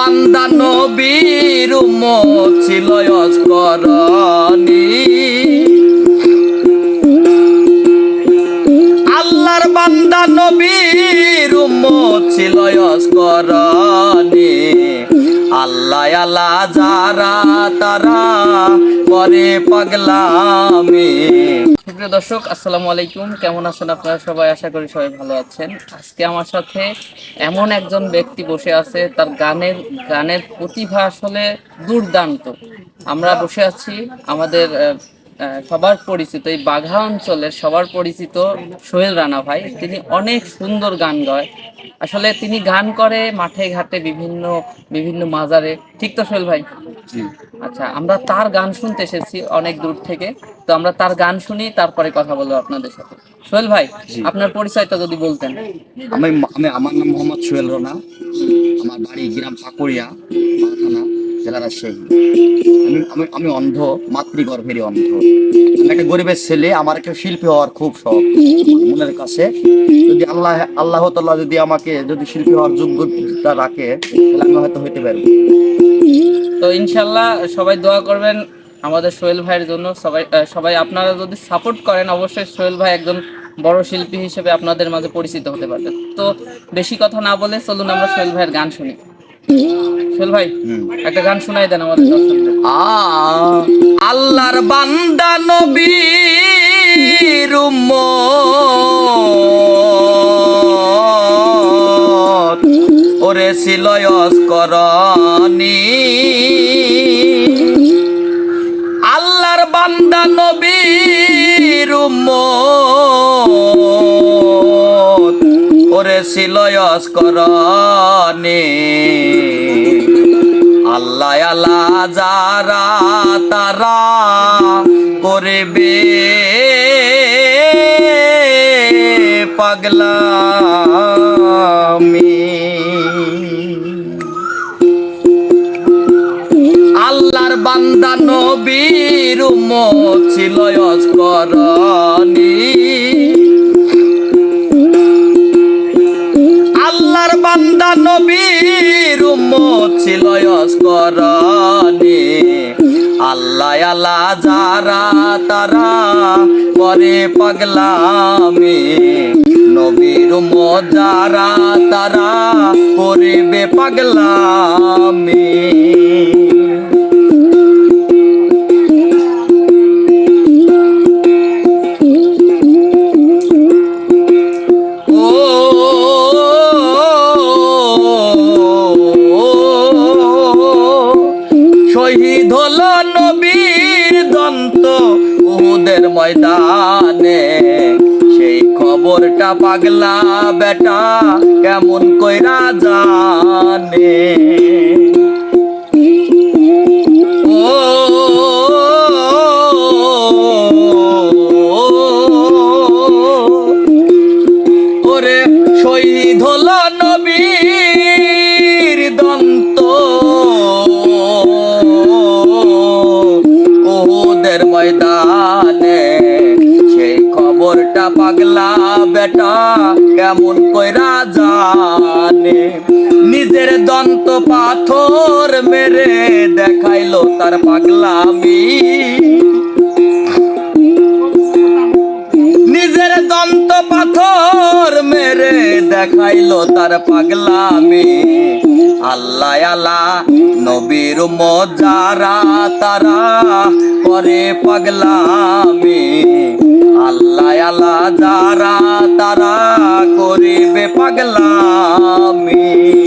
বান্দা নবীর উম্মত ছিল অস্করণী আল্লাহর বান্দা নবীর উম্মত ছিল অস্করণী আল্লাহ যারা, তারা করে পাগলামি সুপ্রিয় দর্শক, আসসালামু আলাইকুম। কেমন আছেন আপনারা সবাই? আশা করি সবাই ভালো আছেন। আজকে আমার সাথে এমন একজন ব্যক্তি বসে আছে, তার গানের গানের প্রতিভা আসলে দুর্দান্ত। আমরা বসে আছি আমাদের সবার পরিচিত এই বাঘা অঞ্চলের সবার পরিচিত সোহেল রানা ভাই তিনি অনেক সুন্দর গান গায়। আসলে তিনি গান করে মাঠে ঘাটে বিভিন্ন বিভিন্ন মাজারে। ঠিক তো সোহেল ভাই? আচ্ছা আমরা তার গান শুনতে এসেছি অনেক দূর থেকে। তো আমরা তার গান শুনি তারপরে কথা বলব আপনাদের সাথে। সোহেল ভাই আপনার পরিচয়টা যদি বলতেন। আমি আমি আমার নাম মোহাম্মদ সোহেল রানা। আমার বাড়ি গ্রাম পাকুড়িয়া থানা জেলা রাজশাহী আমি আমি অন্ধ, মাতৃগর্ভেরই অন্ধ। আমি একটা গরিবের ছেলে, আমার একটা শিল্পী হওয়ার খুব শখ। মনের কাছে। যদি আল্লাহ আল্লাহ তাল্লাহ যদি আমাকে, যদি শিল্পী হওয়ার যোগ্যতা রাখে, তাহলে আমি হয়তো হইতে পারব। তো ইনশাল্লাহ সবাই দোয়া করবেন আমাদের সোহেল ভাইয়ের জন্য। সবাই সবাই আপনারা যদি সাপোর্ট করেন, অবশ্যই সোহেল ভাই একজন বড় শিল্পী হিসেবে আপনাদের মাঝে পরিচিত হতে পারবেন। তো বেশি কথা না বলে চলুন আমরা সোহেল ভাইয়ের গান শুনি। ভাই হুম। একটা গান শোনাই দেন আমাদের দর্শকদের। আ আল্লাহর বান্দা নবীর ওরে ছিল অস্করণী। আল্লাহর বান্দা নবীর উম্মত। ওরে ছিল অস্করণী। আল্লাহ আল্লাহ যারা তারা করবে। পাগলামি নবীর উম্মত ছিল আল্লাহ আল্লাহ যারা তারা করে পাগলামি। নবীর মজারা তারা করিবে পাগলামি। শহীদ হলো নবীর দন্ত উহুদের ময়দানে। সেই খবরটা পাগলা বেটা কেমন কইরা জানে? ও ময়দানে সেই খবরটা পাগলা বেটা, কেমন কইরা জানে। নিজের দন্ত পাথর মেরে দেখাইলো তার পাগলামি। পাথর মেরে দেখাইলো তার পাগলামি। আল্লাহ আল্লাহ, নবীর মজারা তারা করে পাগলামি। আল্লাহ আল্লাহ, যারা তারা করিবে পাগলামি।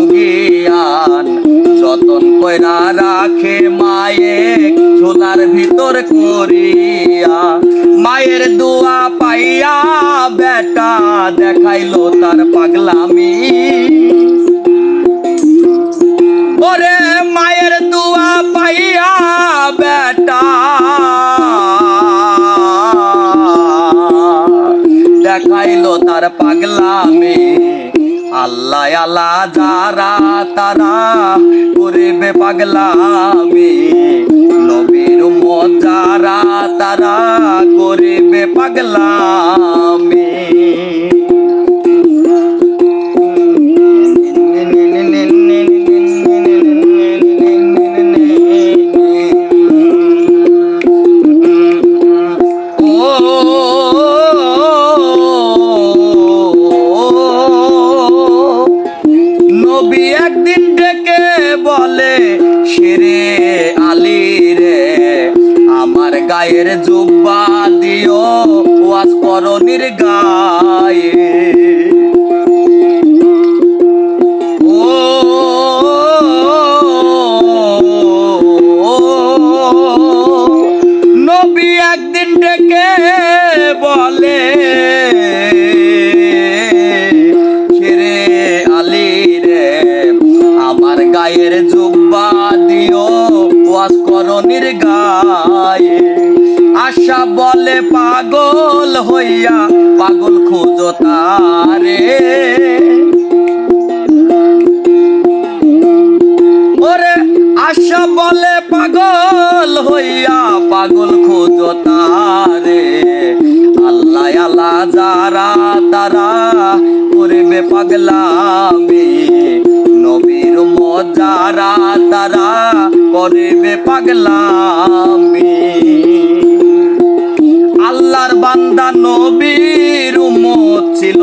ওয়াসকরণের মা ছিল অন্ধ এক রোগী জ্ঞান যতন কইরা রাখে মায়ে, ঝোলার ভিতর করিয়া। মায়ের দোয়া পাইয়া বেটা দেখাইলো তার পাগলামি। ওরে মায়ের দোয়া পাইয়া বেটা দেখাইলো তার পাগলামি। আল্লাহ আল্লাহ যারা তারা করিবে পাগলামি নবীর মজারা তারা করিবে পাগলামি। গায়ের জুব্বা দিও ওয়াজ করো গায়ে নবী একদিন ডেকে বলে বলে পাগল হইয়া, পাগল খুঁজো তারে। ওরে আশা বলে পাগল হইয়া, পাগল খোঁজো তারে। আল্লাহ আল্লাহ যারা তারা করবে পাগলামি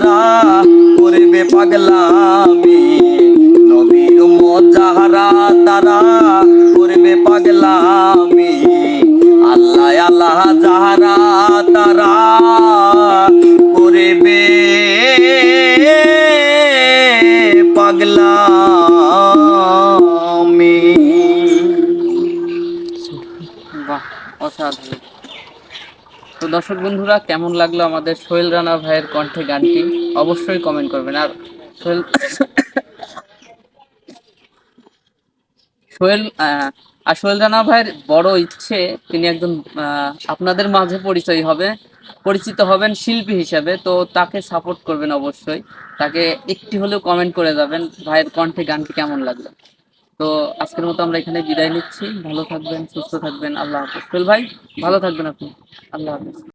তারা করবে পাগলামি, নবীর যাহারা, তারা করবে পাগলামি। আল্লাহ আল্লাহ যাহারা, তারা করবে পাগলামি। অসাধারণ। তো দর্শক বন্ধুরা, কেমন লাগল আমাদের সোহেল রানা ভাইয়ের কণ্ঠে গানটি? অবশ্যই কমেন্ট করবেন। আর সোহেল সোহেল আর সোহেল রানা ভাইয়ের বড় ইচ্ছে, তিনি একজন আপনাদের মাঝে পরিচয় হবে, পরিচিত হবেন শিল্পী হিসাবে, তো তাকে সাপোর্ট করবেন অবশ্যই। তাকে একটি হলেও কমেন্ট করে যাবেন, ভাইয়ের কণ্ঠে গানটি কেমন লাগল? তো আজকের মতো আমরা এখানে বিদায় নিচ্ছি। ভালো থাকবেন, সুস্থ থাকবেন। আল্লাহ হাফিজ। ভাই, ভালো থাকবেন আপনি। আল্লাহ হাফিজ।